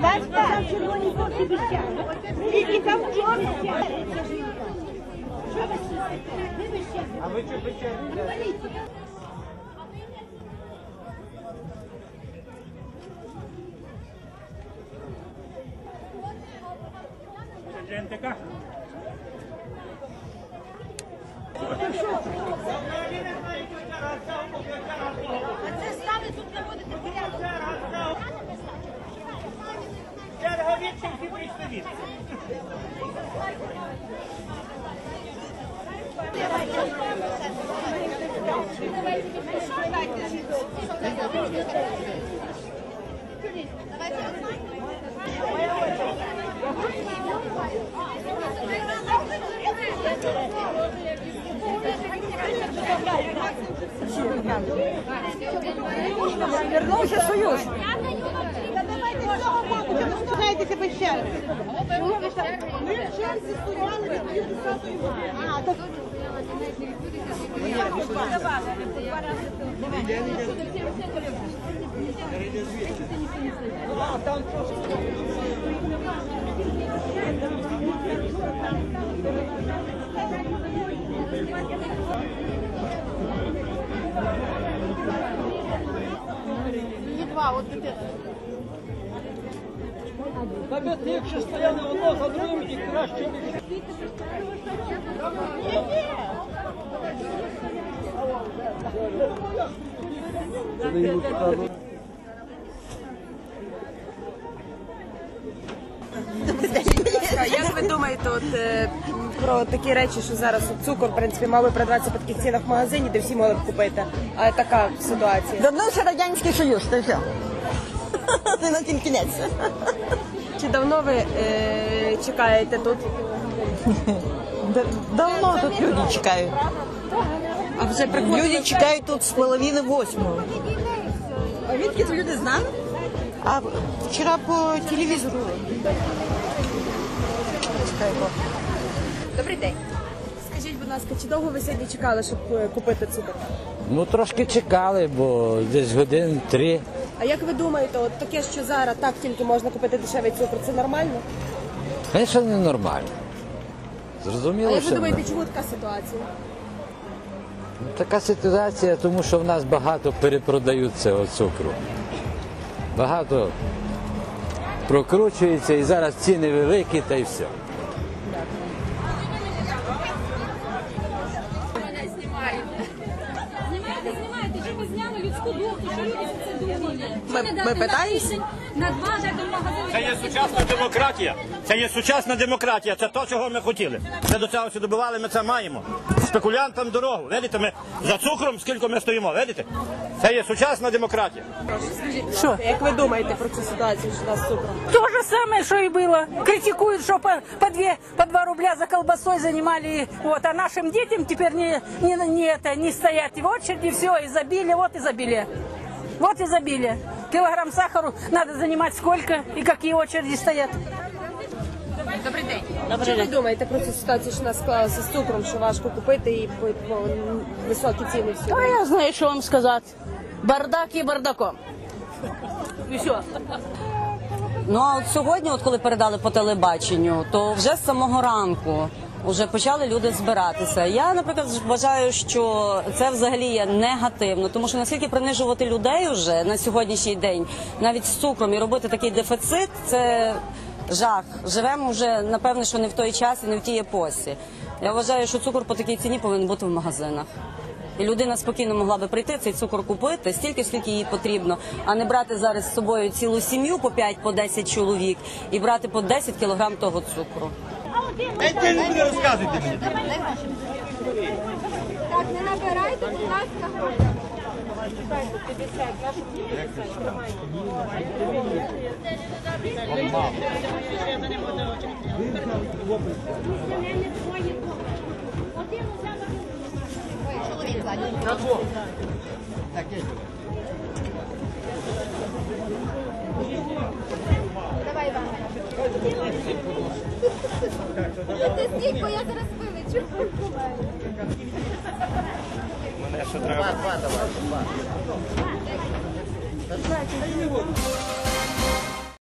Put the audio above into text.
Вас там червоні кофті вищали. Тільки там чорні. А ви що печерні? Це і прийшли Союз. Та давайте з цього боку, чому ви штовхаєтеся без черги? Ми в черзі стояли 50-ї години. А, Навіть якщо стояли одно за другим і краще не Як ви думаєте, от е, про такі речі, що зараз от цукор, в принципі, мав би продаватися по таких цінах в магазині, де всі могли б купити. А така ситуація. Вернувся Радянський Союз, та все. Це на тім кінець. Чи давно ви е, чекаєте тут? Давно тут люди чекають. А вже? Люди чекають тут з половини восьмого. А відки люди знали? А вчора по телевізору. Добрий день. Скажіть, будь ласка, чи довго ви сьогодні чекали, щоб е, купити цукор? Ну трошки чекали, бо десь годин три. А як ви думаєте, от таке, що зараз так тільки можна купити дешевий цукор, це нормально? Звісно, ненормально. А Зрозуміло, як ви що думаєте, чому така ситуація? така ситуація, тому що в нас багато перепродають цього цукру. Багато прокручується і зараз ціни великі та й все. Знімайте, знімаєте? що ви зняли людську думку, що люди за це думали. Ми- ми дати на питаємося? На два дати в. Це є сучасна демократія. Це є сучасна демократія. Це то, чого ми хотіли. Ми до цього все добивали, ми це маємо. Спекулянтам дорогу. Видите, ми за цукром скільки ми стоїмо. Видите? Це є сучасна демократія. Що? Як ви думаєте про цю ситуацію, що у нас з цукром? То же самое, что и было. Критикуют, что по, по, две, по два рубля за колбасой занимали. Вот, а нашим детям теперь не, не, не, это, не стоять в очереди, все, изобилие, вот изобилие. Вот изобилие. Килограмм сахару надо занимать сколько и какие очереди стоят. Добрий день. Що ви думаєте про цю ситуацію, що у нас склалася з цукром, що важко купити і по, по високі ціни всі? А я знаю, что вам сказать. Бардак и бардаком. И все. Ну а от сьогодні, от коли передали по телебаченню, то вже з самого ранку вже почали люди збиратися. Я, наприклад, вважаю, що це взагалі є негативно, тому що наскільки принижувати людей вже на сьогоднішній день, навіть з цукром і робити такий дефіцит, це жах. Живемо вже напевне, що не в той час і не в тій епосі. Я вважаю, що цукор по такій ціні повинен бути в магазинах. І людина спокійно могла би прийти цей цукор купити стільки, скільки їй потрібно, а не брати зараз з собою цілу сім'ю по 5 по 10 чоловік і брати по 10 кілограм того цукру. Це не розказуйте мені. Так, не набирайте, будь ласка, гроші. На двох. Так, є. Давай, Іван. Ти стійко, я зараз вилечу. Мене що треба.